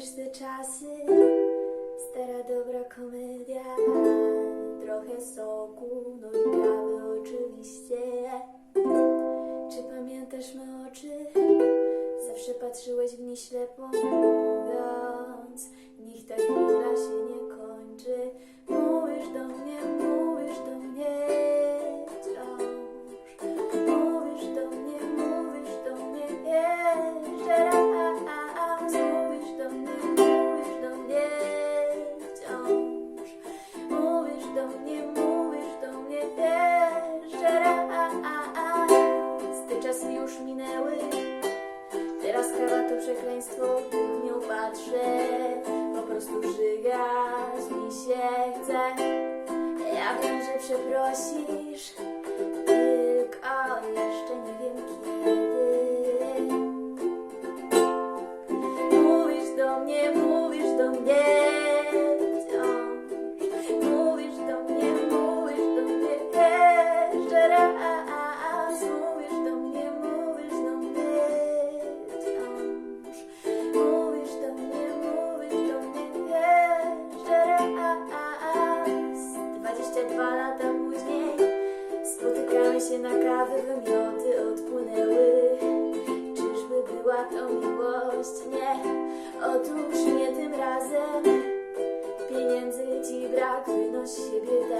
Te czasy? Stara dobra komedia Trochę soku, no i kawy oczywiście Czy pamiętasz me oczy? Zawsze patrzyłeś w nie ślepo mówiąc minęły. Teraz kawa to przekleństwo, w nią patrzę. Po prostu żygać mi się chce. Ja wiem, że przeprosisz się na kawę, wymioty odpłynęły. Czyżby była to miłość? Nie, otóż nie tym razem. Pieniędzy ci brak, wynoś się biedaku